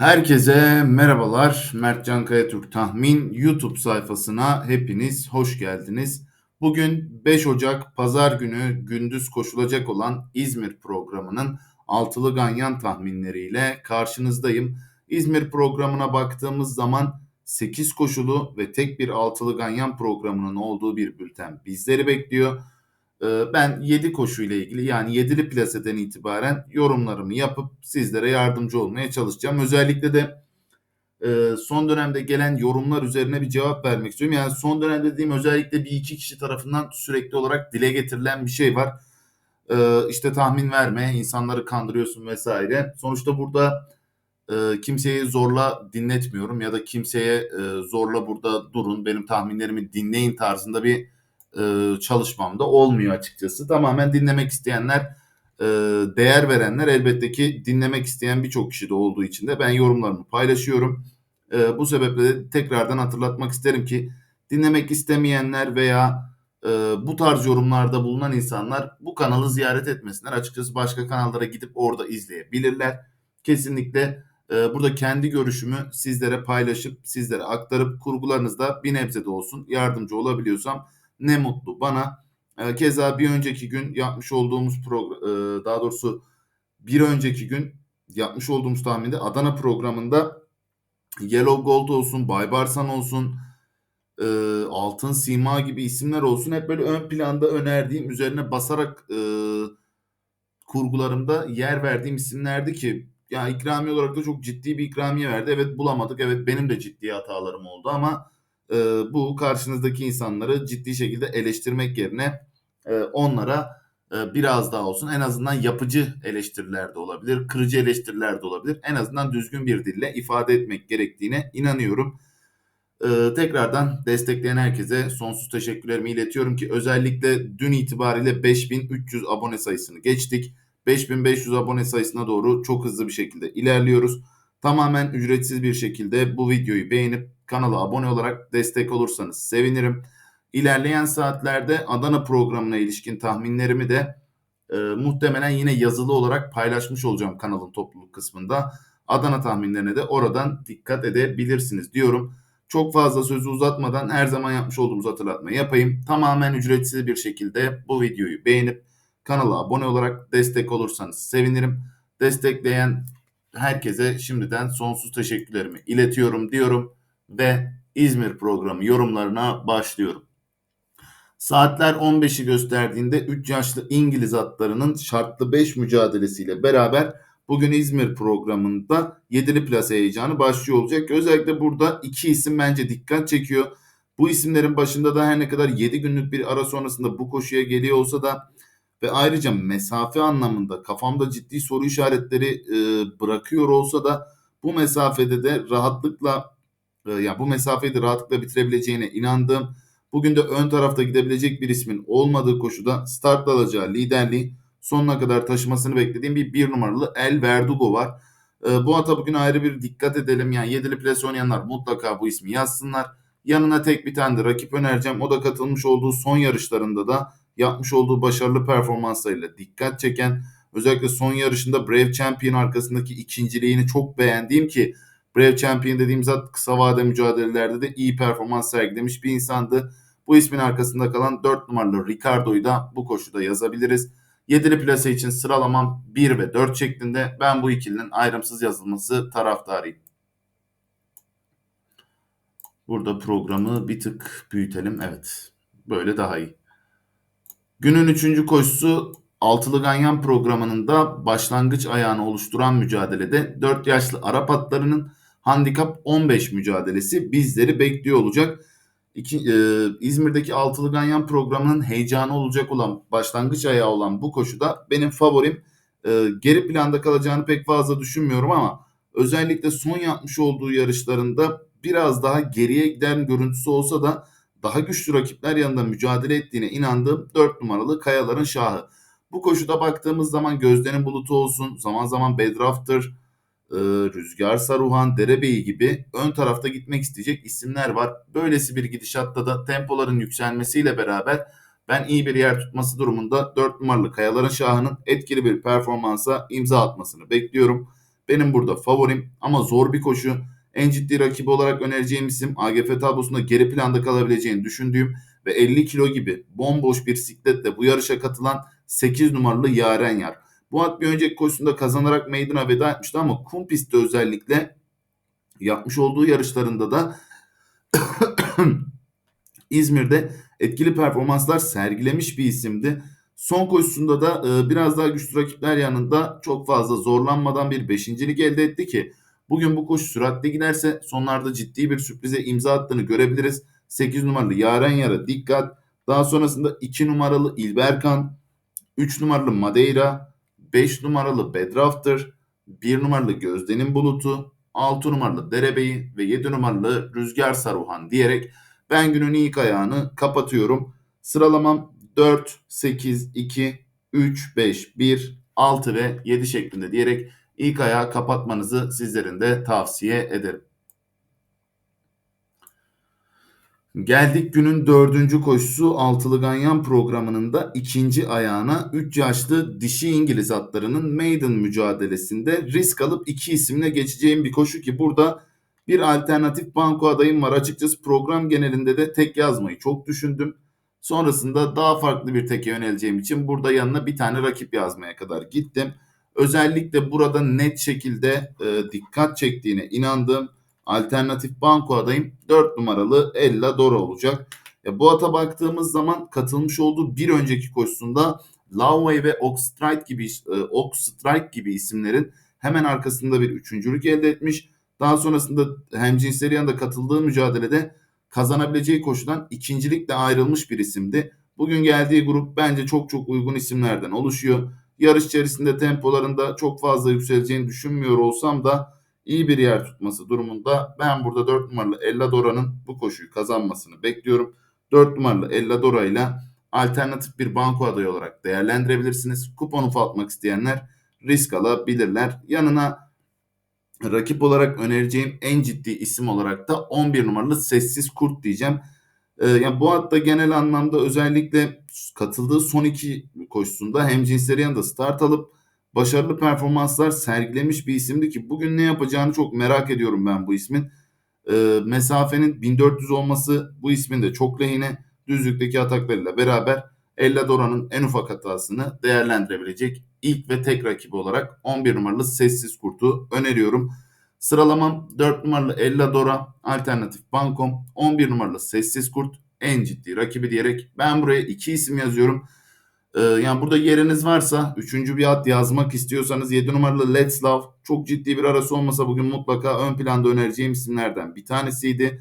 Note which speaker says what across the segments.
Speaker 1: Herkese merhabalar. Mert Can Kayatürk Tahmin YouTube sayfasına hepiniz hoş geldiniz. Bugün 5 Ocak Pazar günü gündüz koşulacak olan İzmir programının altılı ganyan tahminleriyle karşınızdayım. İzmir programına baktığımız zaman 8 koşulu ve tek bir altılı ganyan programının olduğu bir bülten bizleri bekliyor. Ee, ben 7 koşu ile ilgili yani 7'li plaseden itibaren yorumlarımı yapıp sizlere yardımcı olmaya çalışacağım. Özellikle de e, son dönemde gelen yorumlar üzerine bir cevap vermek istiyorum. Yani son dönemde dediğim özellikle bir iki kişi tarafından sürekli olarak dile getirilen bir şey var. Ee, işte tahmin verme, insanları kandırıyorsun vesaire. Sonuçta burada e, kimseyi zorla dinletmiyorum ya da kimseye e, zorla burada durun benim tahminlerimi dinleyin tarzında bir e, çalışmamda olmuyor açıkçası. Tamamen dinlemek isteyenler, e, değer verenler elbette ki dinlemek isteyen birçok kişi de olduğu için de ben yorumlarımı paylaşıyorum. E, bu sebeple de tekrardan hatırlatmak isterim ki dinlemek istemeyenler veya e, bu tarz yorumlarda bulunan insanlar bu kanalı ziyaret etmesinler. Açıkçası başka kanallara gidip orada izleyebilirler. Kesinlikle e, burada kendi görüşümü sizlere paylaşıp sizlere aktarıp kurgularınızda bir nebze de olsun yardımcı olabiliyorsam ne mutlu bana. E, keza bir önceki gün yapmış olduğumuz program, e, daha doğrusu bir önceki gün yapmış olduğumuz tahminde Adana programında Yellow Gold olsun, Baybarsan olsun, e, Altın Sima gibi isimler olsun. Hep böyle ön planda önerdiğim, üzerine basarak e, kurgularımda yer verdiğim isimlerdi ki ya ikramiye olarak da çok ciddi bir ikramiye verdi. Evet bulamadık. Evet benim de ciddi hatalarım oldu ama e, bu karşınızdaki insanları ciddi şekilde eleştirmek yerine e, onlara e, biraz daha olsun en azından yapıcı eleştiriler de olabilir, kırıcı eleştiriler de olabilir. En azından düzgün bir dille ifade etmek gerektiğine inanıyorum. Ee, tekrardan destekleyen herkese sonsuz teşekkürlerimi iletiyorum ki özellikle dün itibariyle 5300 abone sayısını geçtik. 5500 abone sayısına doğru çok hızlı bir şekilde ilerliyoruz. Tamamen ücretsiz bir şekilde bu videoyu beğenip kanala abone olarak destek olursanız sevinirim. İlerleyen saatlerde Adana programına ilişkin tahminlerimi de e, muhtemelen yine yazılı olarak paylaşmış olacağım kanalın topluluk kısmında. Adana tahminlerine de oradan dikkat edebilirsiniz diyorum. Çok fazla sözü uzatmadan her zaman yapmış olduğumuz hatırlatma yapayım. Tamamen ücretsiz bir şekilde bu videoyu beğenip kanala abone olarak destek olursanız sevinirim. Destekleyen herkese şimdiden sonsuz teşekkürlerimi iletiyorum diyorum ve İzmir programı yorumlarına başlıyorum. Saatler 15'i gösterdiğinde 3 yaşlı İngiliz atlarının şartlı 5 mücadelesiyle beraber bugün İzmir programında 7'li plase heyecanı başlıyor olacak. Özellikle burada iki isim bence dikkat çekiyor. Bu isimlerin başında da her ne kadar 7 günlük bir ara sonrasında bu koşuya geliyor olsa da ve ayrıca mesafe anlamında kafamda ciddi soru işaretleri bırakıyor olsa da bu mesafede de rahatlıkla e, yani bu mesafeyi de rahatlıkla bitirebileceğine inandığım bugün de ön tarafta gidebilecek bir ismin olmadığı koşuda start alacağı liderliği sonuna kadar taşımasını beklediğim bir bir numaralı El Verdugo var. E, bu ata bugün ayrı bir dikkat edelim. Yani yedili plase oynayanlar mutlaka bu ismi yazsınlar. Yanına tek bir tane de rakip önereceğim. O da katılmış olduğu son yarışlarında da yapmış olduğu başarılı performanslarıyla dikkat çeken özellikle son yarışında Brave Champion arkasındaki ikinciliğini çok beğendiğim ki Brave Champion dediğimiz zat kısa vade mücadelelerde de iyi performans sergilemiş bir insandı. Bu ismin arkasında kalan 4 numaralı Ricardo'yu da bu koşuda yazabiliriz. 7'li plase için sıralamam 1 ve 4 şeklinde. Ben bu ikilinin ayrımsız yazılması taraftarıyım. Burada programı bir tık büyütelim. Evet. Böyle daha iyi. Günün üçüncü koşusu Altılı Ganyan programının da başlangıç ayağını oluşturan mücadelede 4 yaşlı Arap atlarının handikap 15 mücadelesi bizleri bekliyor olacak. İki, e, İzmir'deki Altılı Ganyan programının heyecanı olacak olan başlangıç ayağı olan bu koşuda benim favorim e, geri planda kalacağını pek fazla düşünmüyorum ama özellikle son yapmış olduğu yarışlarında biraz daha geriye giden görüntüsü olsa da daha güçlü rakipler yanında mücadele ettiğine inandığım 4 numaralı Kayaların Şahı. Bu koşuda baktığımız zaman Gözde'nin Bulutu olsun, zaman zaman Bedrafter, e, Rüzgar Saruhan, Derebeyi gibi ön tarafta gitmek isteyecek isimler var. Böylesi bir gidişatta da tempoların yükselmesiyle beraber ben iyi bir yer tutması durumunda 4 numaralı Kayaların Şahı'nın etkili bir performansa imza atmasını bekliyorum. benim burada favorim ama zor bir koşu. En ciddi rakibi olarak önereceğim isim AGF tablosunda geri planda kalabileceğini düşündüğüm ve 50 kilo gibi bomboş bir sikletle bu yarışa katılan 8 numaralı Yaren Yar. Bu at bir önceki koşusunda kazanarak meydana veda etmişti ama kum pistte özellikle yapmış olduğu yarışlarında da İzmir'de etkili performanslar sergilemiş bir isimdi. Son koşusunda da e, biraz daha güçlü rakipler yanında çok fazla zorlanmadan bir beşincilik elde etti ki bugün bu koşu süratli giderse sonlarda ciddi bir sürprize imza attığını görebiliriz. 8 numaralı Yaren Yara dikkat. Daha sonrasında 2 numaralı İlberkan, 3 numaralı Madeira, 5 numaralı Bedrafter, 1 numaralı Gözde'nin Bulutu, 6 numaralı Derebeyi ve 7 numaralı Rüzgar Saruhan diyerek ben günün ilk ayağını kapatıyorum. Sıralamam 4, 8, 2, 3, 5, 1, 6 ve 7 şeklinde diyerek ilk ayağı kapatmanızı sizlerin de tavsiye ederim. Geldik günün dördüncü koşusu Altılı Ganyan programının da ikinci ayağına 3 yaşlı dişi İngiliz atlarının maiden mücadelesinde risk alıp iki isimle geçeceğim bir koşu ki burada bir alternatif banko adayım var. Açıkçası program genelinde de tek yazmayı çok düşündüm. Sonrasında daha farklı bir teke yöneleceğim için burada yanına bir tane rakip yazmaya kadar gittim. Özellikle burada net şekilde e, dikkat çektiğine inandığım alternatif banko adayım 4 numaralı Ella Dora olacak. Ya bu ata baktığımız zaman katılmış olduğu bir önceki koşusunda Loveway ve Oxstrike gibi e, Oxstrike gibi isimlerin hemen arkasında bir üçüncülük elde etmiş. Daha sonrasında hemcinsleri yanında katıldığı mücadelede kazanabileceği koşudan ikincilikle ayrılmış bir isimdi. Bugün geldiği grup bence çok çok uygun isimlerden oluşuyor. Yarış içerisinde tempolarında çok fazla yükseleceğini düşünmüyor olsam da iyi bir yer tutması durumunda ben burada 4 numaralı Elladora'nın bu koşuyu kazanmasını bekliyorum. 4 numaralı Elladora ile alternatif bir banko adayı olarak değerlendirebilirsiniz. Kupon ufaltmak isteyenler risk alabilirler. Yanına rakip olarak önereceğim en ciddi isim olarak da 11 numaralı Sessiz Kurt diyeceğim. Ee, yani bu hatta genel anlamda özellikle katıldığı son iki koşusunda hem cinsleri yanında start alıp başarılı performanslar sergilemiş bir isimdi ki bugün ne yapacağını çok merak ediyorum ben bu ismin. E, mesafenin 1400 olması bu ismin de çok lehine düzlükteki ataklarıyla beraber Elladora'nın en ufak hatasını değerlendirebilecek ilk ve tek rakibi olarak 11 numaralı Sessiz Kurt'u öneriyorum. Sıralamam 4 numaralı Elladora, alternatif Bankom, 11 numaralı Sessiz Kurt, en ciddi rakibi diyerek ben buraya iki isim yazıyorum. Ee, yani burada yeriniz varsa üçüncü bir at yazmak istiyorsanız 7 numaralı Let's Love çok ciddi bir arası olmasa bugün mutlaka ön planda önereceğim isimlerden bir tanesiydi.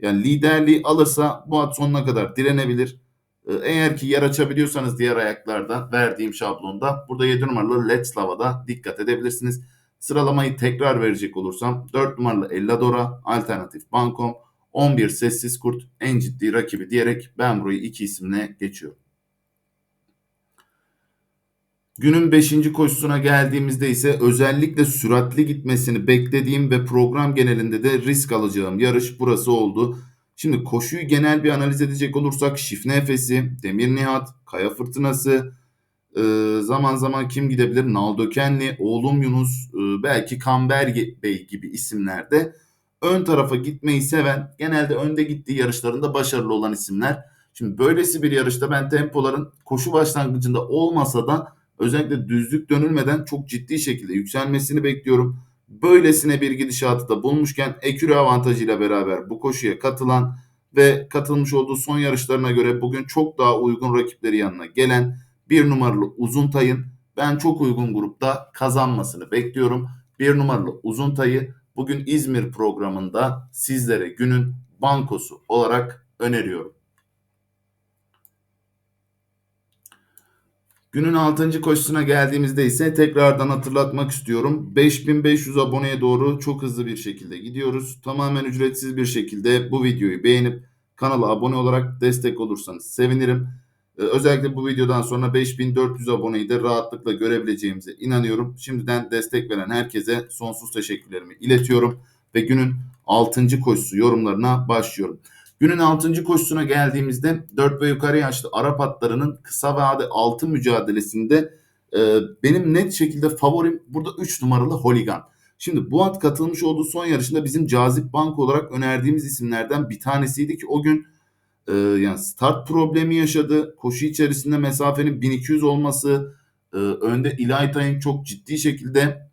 Speaker 1: Yani liderliği alırsa bu at sonuna kadar direnebilir. Ee, eğer ki yer açabiliyorsanız diğer ayaklarda verdiğim şablonda burada 7 numaralı Let's Love'a da dikkat edebilirsiniz. Sıralamayı tekrar verecek olursam 4 numaralı Elladora, alternatif Bankom, 11 Sessiz Kurt en ciddi rakibi diyerek ben burayı iki isimle geçiyorum. Günün 5. koşusuna geldiğimizde ise özellikle süratli gitmesini beklediğim ve program genelinde de risk alacağım yarış burası oldu. Şimdi koşuyu genel bir analiz edecek olursak Şifne Efesi, Demir Nihat, Kaya Fırtınası, e, zaman zaman kim gidebilir? Naldökenli, Oğlum Yunus, e, belki Kamber Bey gibi isimlerde ön tarafa gitmeyi seven, genelde önde gittiği yarışlarında başarılı olan isimler. Şimdi böylesi bir yarışta ben tempoların koşu başlangıcında olmasa da özellikle düzlük dönülmeden çok ciddi şekilde yükselmesini bekliyorum. Böylesine bir gidişatı da bulmuşken ekürü avantajıyla beraber bu koşuya katılan ve katılmış olduğu son yarışlarına göre bugün çok daha uygun rakipleri yanına gelen bir numaralı uzun tayın ben çok uygun grupta kazanmasını bekliyorum. Bir numaralı uzun tayı bugün İzmir programında sizlere günün bankosu olarak öneriyorum. Günün 6. koşusuna geldiğimizde ise tekrardan hatırlatmak istiyorum. 5500 aboneye doğru çok hızlı bir şekilde gidiyoruz. Tamamen ücretsiz bir şekilde bu videoyu beğenip kanala abone olarak destek olursanız sevinirim. Ee, özellikle bu videodan sonra 5400 aboneyi de rahatlıkla görebileceğimize inanıyorum. Şimdiden destek veren herkese sonsuz teşekkürlerimi iletiyorum ve günün 6. koşusu yorumlarına başlıyorum. Günün 6. koşusuna geldiğimizde 4 ve yukarı yaşlı Arap atlarının kısa vade altın mücadelesinde e, benim net şekilde favorim burada 3 numaralı Holigan. Şimdi bu at katılmış olduğu son yarışında bizim cazip bank olarak önerdiğimiz isimlerden bir tanesiydi ki o gün e, yani start problemi yaşadı. Koşu içerisinde mesafenin 1200 olması, e, önde İlaytay'ın çok ciddi şekilde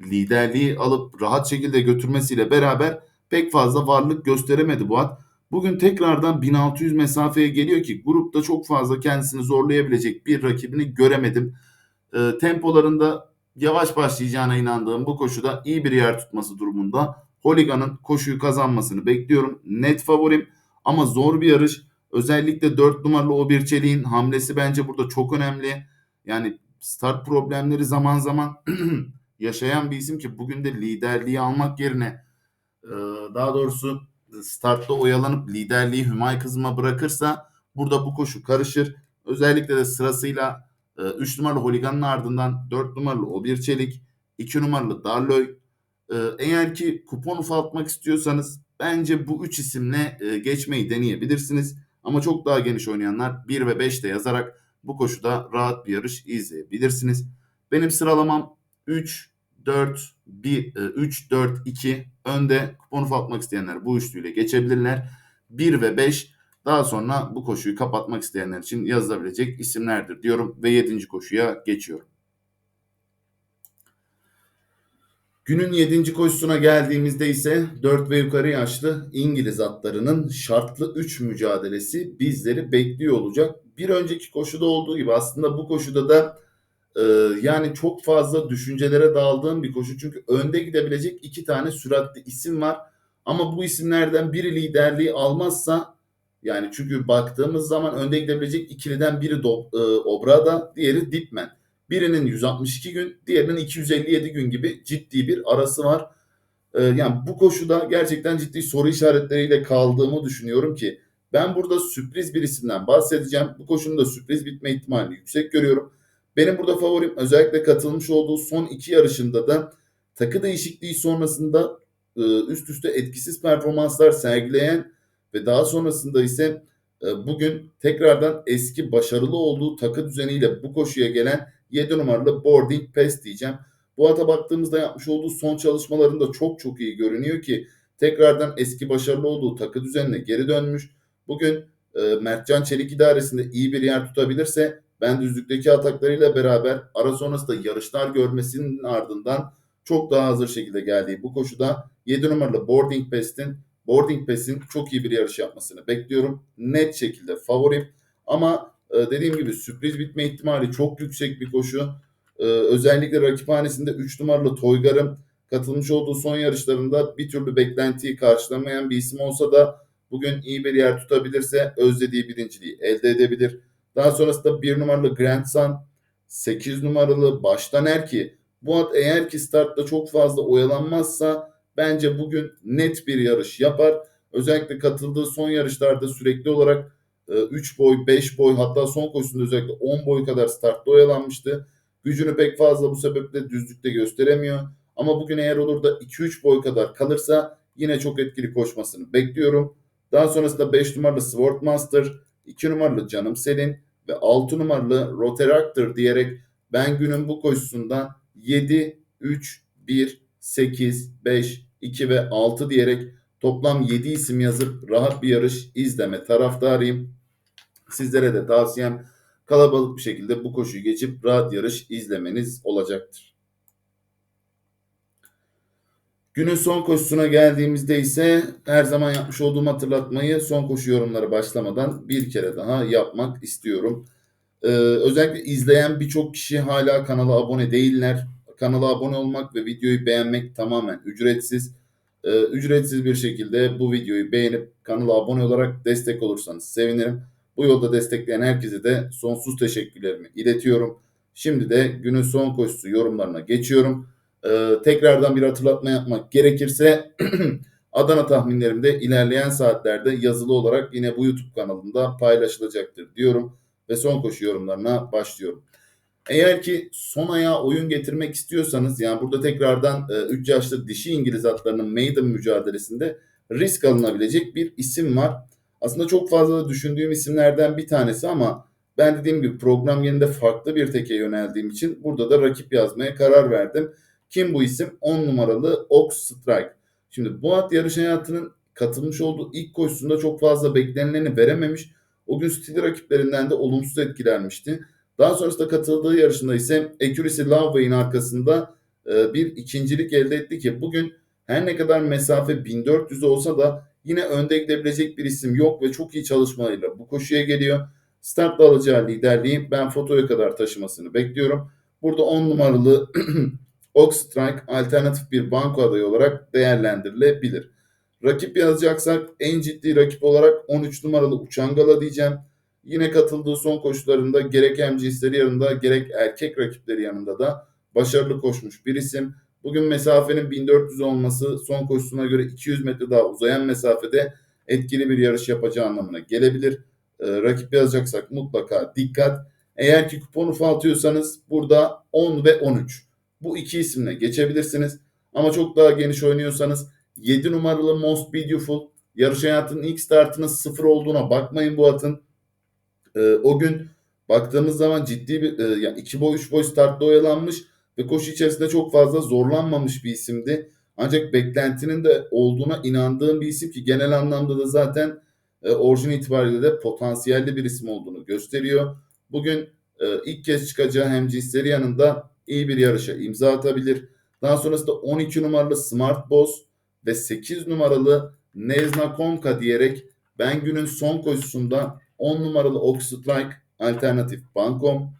Speaker 1: liderliği alıp rahat şekilde götürmesiyle beraber pek fazla varlık gösteremedi bu at. Bugün tekrardan 1600 mesafeye geliyor ki grupta çok fazla kendisini zorlayabilecek bir rakibini göremedim. E, tempolarında yavaş başlayacağına inandığım bu koşuda iyi bir yer tutması durumunda Holigan'ın koşuyu kazanmasını bekliyorum. Net favorim ama zor bir yarış. Özellikle 4 numaralı o bir çeliğin hamlesi bence burada çok önemli. Yani start problemleri zaman zaman yaşayan bir isim ki bugün de liderliği almak yerine e, daha doğrusu startta oyalanıp liderliği Hümay kızıma bırakırsa burada bu koşu karışır. Özellikle de sırasıyla 3 numaralı Holigan'ın ardından 4 numaralı o bir çelik, 2 numaralı Darloy. E, eğer ki kupon ufaltmak istiyorsanız bence bu 3 isimle e, geçmeyi deneyebilirsiniz. Ama çok daha geniş oynayanlar 1 ve 5 de yazarak bu koşuda rahat bir yarış izleyebilirsiniz. Benim sıralamam 3, 4, 1, 3, 4, 2 önde kupon ufaltmak isteyenler bu üçlüyle geçebilirler. 1 ve 5 daha sonra bu koşuyu kapatmak isteyenler için yazılabilecek isimlerdir diyorum ve 7. koşuya geçiyorum. Günün 7. koşusuna geldiğimizde ise 4 ve yukarı yaşlı İngiliz atlarının şartlı 3 mücadelesi bizleri bekliyor olacak. Bir önceki koşuda olduğu gibi aslında bu koşuda da e, yani çok fazla düşüncelere daldığım bir koşu. Çünkü önde gidebilecek iki tane süratli isim var. Ama bu isimlerden biri liderliği almazsa yani çünkü baktığımız zaman önde gidebilecek ikiliden biri Do, e, Obrada, diğeri Dipman. Birinin 162 gün, diğerinin 257 gün gibi ciddi bir arası var. E, yani bu koşuda gerçekten ciddi soru işaretleriyle kaldığımı düşünüyorum ki ben burada sürpriz bir isimden bahsedeceğim. Bu koşunun da sürpriz bitme ihtimalini yüksek görüyorum. Benim burada favorim özellikle katılmış olduğu son iki yarışında da takı değişikliği sonrasında e, üst üste etkisiz performanslar sergileyen ve daha sonrasında ise e, bugün tekrardan eski başarılı olduğu takı düzeniyle bu koşuya gelen 7 numaralı Boarding Pass diyeceğim. Bu ata baktığımızda yapmış olduğu son çalışmalarında çok çok iyi görünüyor ki tekrardan eski başarılı olduğu takı düzenine geri dönmüş. Bugün e, Mertcan Çelik idaresinde iyi bir yer tutabilirse ben düzlükteki ataklarıyla beraber ara sonrasında yarışlar görmesinin ardından çok daha hazır şekilde geldiği bu koşuda 7 numaralı Boarding Pass'in Boarding Pass'in çok iyi bir yarış yapmasını bekliyorum. Net şekilde favorim. Ama e, dediğim gibi sürpriz bitme ihtimali çok yüksek bir koşu. E, özellikle rakiphanesinde 3 numaralı Toygar'ın katılmış olduğu son yarışlarında bir türlü beklentiyi karşılamayan bir isim olsa da bugün iyi bir yer tutabilirse özlediği birinciliği elde edebilir. Daha sonrasında 1 numaralı Grand Sun, 8 numaralı Baştan Erki. Bu at eğer ki startta çok fazla oyalanmazsa bence bugün net bir yarış yapar. Özellikle katıldığı son yarışlarda sürekli olarak 3 e, boy, 5 boy hatta son koşusunda özellikle 10 boy kadar startta oyalanmıştı. Gücünü pek fazla bu sebeple düzlükte gösteremiyor. Ama bugün eğer olur da 2-3 boy kadar kalırsa yine çok etkili koşmasını bekliyorum. Daha sonrasında 5 numaralı Swordmaster, 2 numaralı Canım Selin ve 6 numaralı Rotaractor diyerek ben günün bu koşusunda 7, 3, 1, 8, 5, 2 ve 6 diyerek toplam 7 isim yazıp rahat bir yarış izleme taraftarıyım. Sizlere de tavsiyem kalabalık bir şekilde bu koşuyu geçip rahat yarış izlemeniz olacaktır. Günün son koşusuna geldiğimizde ise her zaman yapmış olduğum hatırlatmayı son koşu yorumları başlamadan bir kere daha yapmak istiyorum. Ee, özellikle izleyen birçok kişi hala kanala abone değiller. Kanala abone olmak ve videoyu beğenmek tamamen ücretsiz. Ee, ücretsiz bir şekilde bu videoyu beğenip kanala abone olarak destek olursanız sevinirim. Bu yolda destekleyen herkese de sonsuz teşekkürlerimi iletiyorum. Şimdi de günün son koşusu yorumlarına geçiyorum. Ee, tekrardan bir hatırlatma yapmak gerekirse Adana tahminlerim de ilerleyen saatlerde yazılı olarak yine bu YouTube kanalında paylaşılacaktır diyorum ve son koşu yorumlarına başlıyorum. Eğer ki son ayağa oyun getirmek istiyorsanız yani burada tekrardan 3 e, yaşlı dişi İngiliz atlarının maiden mücadelesinde risk alınabilecek bir isim var. Aslında çok fazla da düşündüğüm isimlerden bir tanesi ama ben dediğim gibi program yerinde farklı bir teke yöneldiğim için burada da rakip yazmaya karar verdim. Kim bu isim? 10 numaralı Ox Strike. Şimdi bu at yarış hayatının katılmış olduğu ilk koşusunda çok fazla beklenileni verememiş. O gün stili rakiplerinden de olumsuz etkilenmişti. Daha sonrasında katıldığı yarışında ise Accuracy Loveway'in arkasında e, bir ikincilik elde etti ki bugün her ne kadar mesafe 1400 olsa da yine önde gidebilecek bir isim yok ve çok iyi çalışmalarıyla bu koşuya geliyor. Startla alacağı liderliği ben fotoya kadar taşımasını bekliyorum. Burada 10 numaralı Ox Strike alternatif bir banko adayı olarak değerlendirilebilir. Rakip yazacaksak en ciddi rakip olarak 13 numaralı Uçangala diyeceğim. Yine katıldığı son koşularında gerek MGS'leri yanında gerek erkek rakipleri yanında da başarılı koşmuş bir isim. Bugün mesafenin 1400 olması son koşusuna göre 200 metre daha uzayan mesafede etkili bir yarış yapacağı anlamına gelebilir. Ee, rakip yazacaksak mutlaka dikkat. Eğer ki kupon ufaltıyorsanız burada 10 ve 13. Bu iki isimle geçebilirsiniz. Ama çok daha geniş oynuyorsanız 7 numaralı Most Beautiful yarış hayatının ilk startının sıfır olduğuna bakmayın bu atın. Ee, o gün baktığımız zaman ciddi bir e, yani iki boy üç boy startta oyalanmış ve koşu içerisinde çok fazla zorlanmamış bir isimdi. Ancak beklentinin de olduğuna inandığım bir isim ki genel anlamda da zaten e, orijin itibariyle de potansiyelli bir isim olduğunu gösteriyor. Bugün e, ilk kez çıkacağı hem cinsleri yanında iyi bir yarışa imza atabilir. Daha sonrasında 12 numaralı Smart Boss ve 8 numaralı Nezna Konka diyerek ben günün son koşusunda 10 numaralı Ox Strike alternatif bankom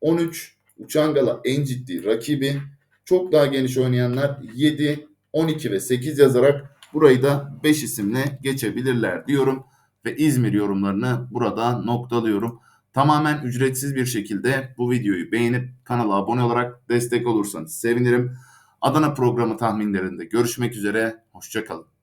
Speaker 1: 13 Uçangala en ciddi rakibi çok daha geniş oynayanlar 7, 12 ve 8 yazarak burayı da 5 isimle geçebilirler diyorum ve İzmir yorumlarını burada noktalıyorum. Tamamen ücretsiz bir şekilde bu videoyu beğenip kanala abone olarak destek olursanız sevinirim. Adana programı tahminlerinde görüşmek üzere. Hoşçakalın.